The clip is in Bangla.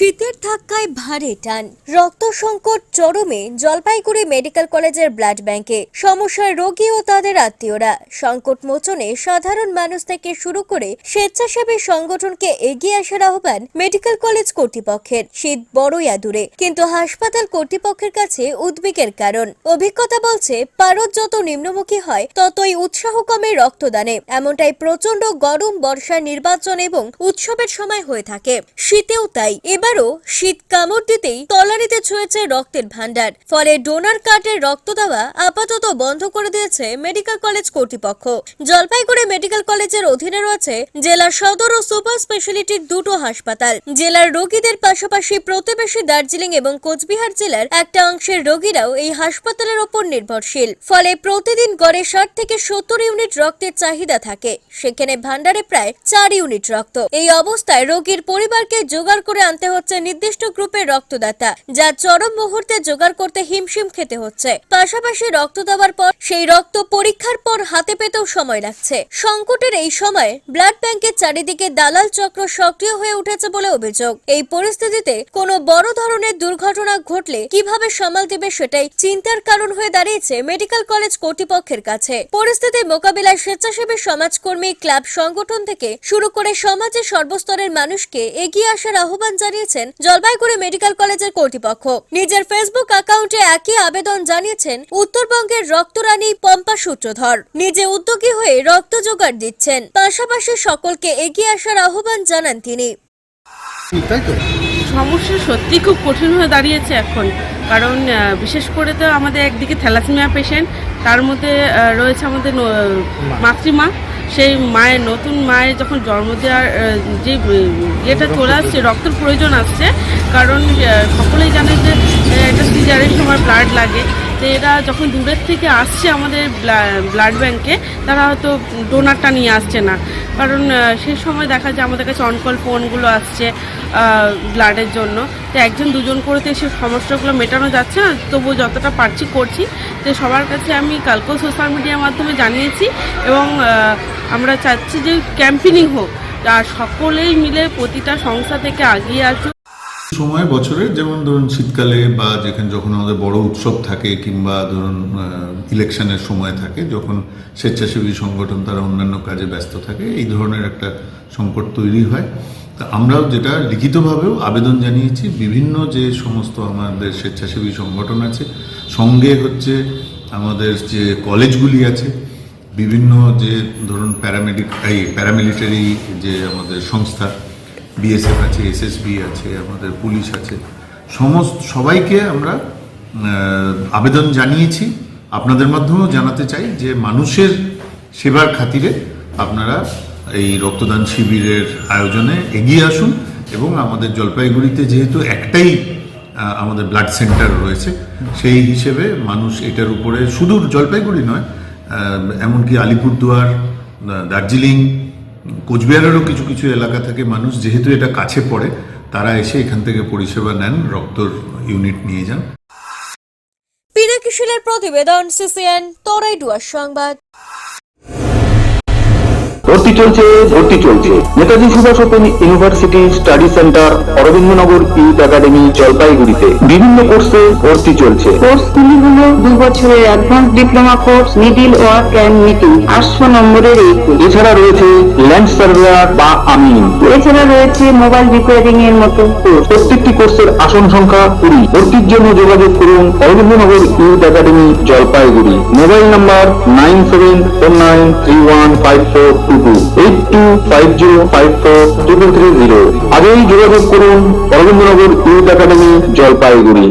শীতের ধাক্কায় ভারে টান। রক্ত সংকট চরমে জলপাইগুড়ি মেডিকেল কলেজের ব্লাড ব্যাংকে। সমস্যায় রোগী ও তাদের আত্মীয়রা। সংকট মোচনে সাধারণ মানুষ থেকে শুরু করে স্বেচ্ছাসেবী সংগঠনকে এগিয়ে আসার আহ্বান মেডিকেল কলেজ কর্তৃপক্ষের। শীত বড়ই আদুরে। কিন্তু হাসপাতাল কর্তৃপক্ষের কাছে উদ্বেগের কারণ। অভিজ্ঞতা বলছে, পারদ যত নিম্নমুখী হয়, ততই উৎসাহ কমে রক্তদানে। এমনটাই প্রচণ্ড গরম বর্ষা নির্বাচন এবং উৎসবের সময় হয়ে থাকে। শীতেও তাই। এবারও শীত কামড় দিতেই তলানিতে ছুঁয়েছে রক্তের ভান্ডার ফলে ডোনার কার্ডের রক্ত দেওয়া আপাতত বন্ধ করে দিয়েছে মেডিকেল কলেজ কর্তৃপক্ষ। জলপাইগুড়ি মেডিকেল কলেজের অধীনে রয়েছে জেলা সদর ও সুপার স্পেশালিটির দুটো হাসপাতাল। জেলার রোগীদের পাশাপাশি প্রতিবেশী দার্জিলিং এবং কোচবিহার জেলার একটা অংশের রোগীরাও এই হাসপাতালের ওপর নির্ভরশীল। ফলে প্রতিদিন গড়ে ষাট থেকে সত্তর ইউনিট রক্তের চাহিদা থাকে। সেখানে ভান্ডারে প্রায় চার ইউনিট রক্ত। এই অবস্থায় রোগীর পরিবারকে জোগাড় করে আনতে হচ্ছে নির্দিষ্ট গ্রুপের রক্তদাতা, যা চরম মুহূর্তে জোগাড় করতে হিমশিম খেতে হচ্ছে। পাশাপাশি রক্ত দেওয়ার পর সেই রক্ত পরীক্ষার পর হাতে পেতেও সময় লাগছে। সংকটের এই সময় ব্লাড ব্যাংকের চারিদিকে দালাল চক্র সক্রিয় হয়ে উঠেছে বলে অভিযোগ। এই পরিস্থিতিতে কোনো বড় ধরনের দুর্ঘটনা ঘটলে কীভাবে সামাল দেবে সেটাই চিন্তার কারণ হয়ে দাঁড়িয়েছে মেডিকেল কলেজ কর্তৃপক্ষের কাছে। পরিস্থিতি মোকাবিলায় স্বেচ্ছাসেবী সমাজকর্মী ক্লাব সংগঠন থেকে শুরু করে সমাজের সর্বস্তরের মানুষকে এগিয়ে আসার আহ্বান জানিয়েছেন জলপাইগুড়ি মেডিকেল কলেজের কর্তৃপক্ষ। নিজের ফেসবুক অ্যাকাউন্টে একই আবেদন জানিয়েছেন উত্তরবঙ্গের রক্তরানী পম্পা সূত্রধর। নিজে উদ্যোগী হয়ে রক্ত জোগাড় দিচ্ছেন। পাশাপাশি সকলকে এগিয়ে আসার আহ্বান জানান তিনি। সমস্যা সত্যি খুব কঠিন হয়ে দাঁড়িয়েছে এখন। কারণ বিশেষ করে তো আমাদের একদিকে থ্যালাসেমিয়া পেশেন্ট তার মধ্যে রয়েছে আমাদের মাতৃমা। সেই মায়ের নতুন মায়ের যখন জন্ম দেওয়ার যে ইয়েটা চলে আসছে রক্তের প্রয়োজন আসছে কারণ সকলেই জানে যে একটা সিজারের সময় ব্লাড লাগে। তো এরা যখন দূরের থেকে আসছে আমাদের ব্লাড ব্যাংকে তারা হয়তো ডোনারটা নিয়ে আসছে না। কারণ সেই সময় দেখা যায় আমাদের কাছে অনকল ফোনগুলো আসছে ব্লাডের জন্য। তো একজন, দুজন করে তো সেই সমস্যাগুলো মেটানো যাচ্ছে না। তবুও যতটা পারছি করছি। তো সবার কাছে আমি কালকেও সোশ্যাল মিডিয়ার মাধ্যমে জানিয়েছি এবং আমরা চাচ্ছি যে ক্যাম্পেনিং হোক। আর সকলেই মিলে প্রতিটা সংস্থা থেকে আগিয়ে আসুক। সময় বছরে, যেমন ধরুন শীতকালে বা যেখানে যখন আমাদের বড় উৎসব থাকে কিংবা ধরুন ইলেকশনের সময় থাকে, যখন স্বেচ্ছাসেবী সংগঠন তারা অন্যান্য কাজে ব্যস্ত থাকে, এই ধরনের একটা সংকট তৈরি হয়। তা আমরাও যেটা লিখিতভাবেও আবেদন জানিয়েছি, বিভিন্ন যে সমস্ত আমাদের স্বেচ্ছাসেবী সংগঠন আছে, সঙ্গে হচ্ছে আমাদের যে কলেজগুলি আছে, বিভিন্ন যে ধরুন প্যারামেডিক এই প্যারামিলিটারি যে আমাদের সংস্থা বিএসএফ আছে এসএসবি আছে, আমাদের পুলিশ আছে, সমস্ত সবাইকে আমরা আবেদন জানিয়েছি। আপনাদের মাধ্যমেও জানাতে চাই যে মানুষের সেবার খাতিরে আপনারা এই রক্তদান শিবিরের আয়োজনে এগিয়ে আসুন এবং আমাদের জলপাইগুড়িতে যেহেতু একটাই আমাদের ব্লাড সেন্টার রয়েছে, সেই হিসেবে মানুষ এটার উপরে শুধু জলপাইগুড়ি নয় এমনকি আলিপুরদুয়ার দার্জিলিং কোচবিহারেরও কিছু কিছু এলাকা থেকে মানুষ, যেহেতু এটা কাছে পড়ে, তারা এসে এখান থেকে পরিষেবা নেন, রক্তর ইউনিট নিয়ে যান। পিনাকিশিলের প্রতিবেদন, সিসিএন তরাইডুয়ার সংবাদ। ভর্তি চলছে ভর্তি চলছে। Netaji Subhash open university study centre Aurobindanagar youth academy জলপাইগুড়িতে। বিভিন্ন কোর্সে ভর্তি চলছে। কোর্সগুলি হলো দুই বছরের advance diploma course middle work and meeting আটশো নম্বরের এই কোর্স। এছাড়া রয়েছে ল্যান্ড সার্ভেয়ার বা আমিন। এছাড়া রয়েছে মোবাইল রিপেয়ারিং এর মতো কোর্স। প্রত্যেকটি কোর্সের আসন সংখ্যা কুড়ি। ভর্তির জন্য যোগাযোগ করুন Aurobindanagar youth academy Jalpaiguri. Mobile number nine seven four nine three one five four two two eight two five zero five four triple three zero আগেই যোগাযোগ করুন, অরবিন্দনগর ইউথ একাডেমি, জলপাইগুড়ি।